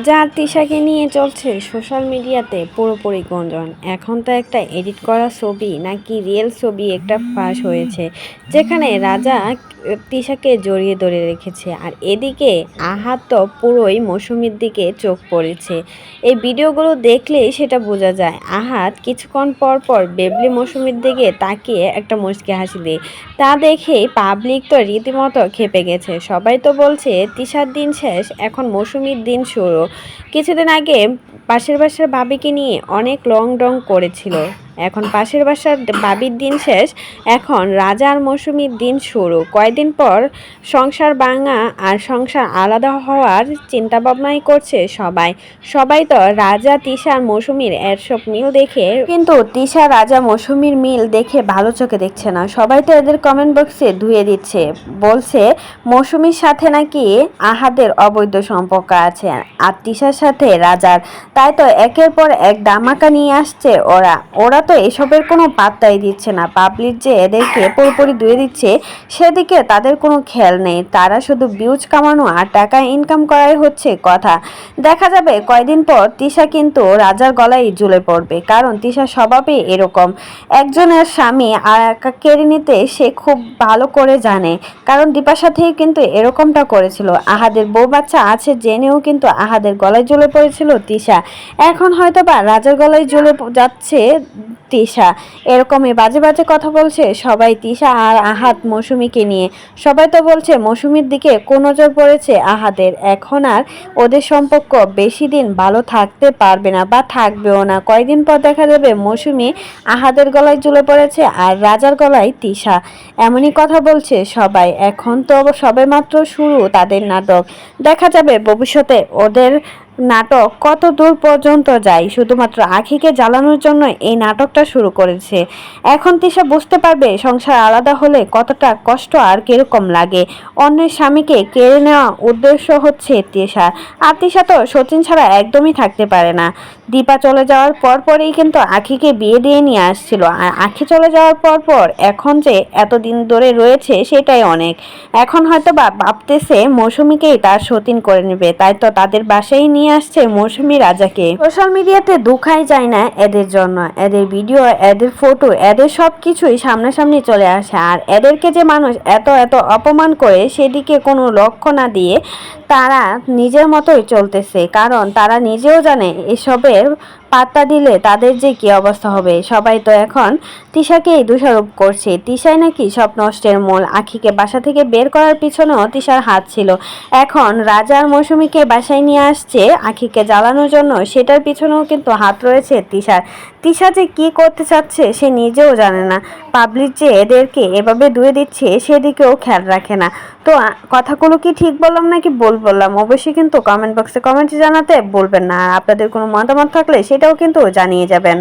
রাজা আর তিশাকে নিয়ে চলছে সোশ্যাল মিডিয়াতে পুরোপুরি গুঞ্জন। এখন তো একটা এডিট করা ছবি নাকি রিয়েল ছবি একটা ফাঁস হয়েছে, যেখানে রাজা তিশাকে জড়িয়ে ধরে রেখেছে। আর এদিকে আহাত তো পুরোই মৌসুমীর দিকে চোখ পড়েছে। এই ভিডিওগুলো দেখলেই সেটা বোঝা যায়, আহাত কিছুক্ষণ পর পর বেবলি মৌসুমীর দিকে তাকিয়ে একটা মুচকি হাসি দেয়। তা দেখেই পাবলিক তো রীতিমতো খেপে গেছে। সবাই তো বলছে, তিশার দিন শেষ, এখন মৌসুমীর দিন শুরু। কিছুদিন আগে পাশের বাসার বাবিকে নিয়ে অনেক লং ডং করেছিল। এখন পাশের বাসার বাবির দিন শেষ। এখন রাজার মৌসুমীর দিন শুরু। কয়দিন পর সংসার ভাঙা আর সংসার আলাদা হওয়ার চিন্তা ভাবনাই করছে সবাই। সবাই তো রাজা তিশার মৌসুমীর এসব মিল দেখে কিন্তু তিশা রাজা মৌসুমীর মিল দেখে ভালো চোখে দেখছে না। সবাই তো এদের কমেন্ট বক্সে ধুয়ে দিচ্ছে। বলছে, মৌসুমীর সাথে নাকি আহাদের অবৈধ সম্পর্ক আছে আর তিশার সাথে রাজার। তাই তো একের পর এক দামাকা নিয়ে আসছে ওরা। ওরা তো এসবের কোনো পাত্তাই দিচ্ছে না। পাবলিক যে এদেরকে পুরোপুরি ধুয়ে দিচ্ছে, সেদিকে তাদের কোনো খেয়াল নেই। তারা শুধু ভিউজ কামানো আর টাকা ইনকাম করাই হচ্ছে কথা। দেখা যাবে কয়দিন পর তিশা কিন্তু রাজার গলায় ঝুলে পড়বে, কারণ তিশা স্বভাবে এরকম। একজনের স্বামী কেড়ে নিতে সে খুব ভালো করে জানে, কারণ দীপার সাথেই কিন্তু এরকমটা করেছিল। আহাদের বউ বাচ্চা আছে জেনেও কিন্তু আহাদের গলায় ঝুলে পড়েছিল তিশা। এখন হয়তো বা রাজার গলায় ঝুলে যাচ্ছে তিশা। এরকমই বাজে বাজে কথা বলছে সবাই তিশা আর আহাত মৌসুমীকে নিয়ে। সবাই তো বলছে মৌসুমীর দিকে কোন নজর পড়েছে আহাদের এখন আর ওদের সম্পর্ক বেশি দিন ভালো থাকতে পারবে না বা থাকবেও না। কয়দিন পর দেখা যাবে মৌসুমী আহাদের গলায় ঝুলে পড়েছে আর রাজার গলায় তিশা। এমনই কথা বলছে সবাই। এখন তো সবে মাত্র শুরু তাদের নাটক। দেখা যাবে ভবিষ্যতে ওদের নাটক কত দূর পর্যন্ত যায়? শুধুমাত্র আখিকে জ্বালানোর জন্য এই নাটকটা শুরু করেছে। এখন তিশা বুঝতে পারবে সংসার আলাদা হলে কতটা কষ্ট আর কীরকম লাগে। অন্যের স্বামীকে কেড়ে নেওয়া উদ্দেশ্য হচ্ছে তিশা। আর তিশা তো সচিন ছাড়া একদমই থাকতে পারে না। দীপা চলে যাওয়ার পর পরেই কিন্তু আখিকে বিয়ে দিয়ে নিয়ে আসছিল। আর আখি চলে যাওয়ার পর পর এখন যে এতদিন ধরে রয়েছে সেটাই অনেক। এখন হয়তো বা ভাবতেছে মৌসুমীকেই তার সতীন করে নেবে। তাই তো তাদের বাসায় নিয়ে আসছে মৌসুমি রাজাকে। সোশ্যাল মিডিয়াতে দুঃখাই যায় না এদের জন্য। এদের ভিডিও, এদের ফটো, এদের সব কিছুই সামনাসামনি চলে আসে। আর এদেরকে যে মানুষ এত এত অপমান করে সেদিকে কোনো লক্ষ্য না দিয়ে তারা নিজের মতোই চলতেছে। কারণ তারা নিজেও জানে এসবের পাত্তা দিলে তাদের যে কি অবস্থা হবে? সবাই তো এখন তিশাকেই দোষারোপ করছে। তিশাই নাকি সব নষ্টের মূল। আখিকে বাসা থেকে বের করার পিছনেও তিশার হাত ছিল। এখন রাজার মৌসুমীকে বাসায় নিয়ে আসছে আখিকে জ্বালানোর জন্য, সেটার পিছনেও কিন্তু হাত রয়েছে তিশার। তিশা যে কি করতে চাচ্ছে সে নিজেও জানে না। পাবলিক যে এদেরকে এভাবে ধুয়ে দিচ্ছে, সেদিকেও খেয়াল রাখে না। তো কথাগুলো কি ঠিক বললাম নাকি বল বললাম? অবশ্যই কিন্তু কমেন্ট বক্সে কমেন্ট জানাতে বলবেন না। আপনাদের কোনো মতামত থাকলে সেটাও কিন্তু জানিয়ে যাবেন।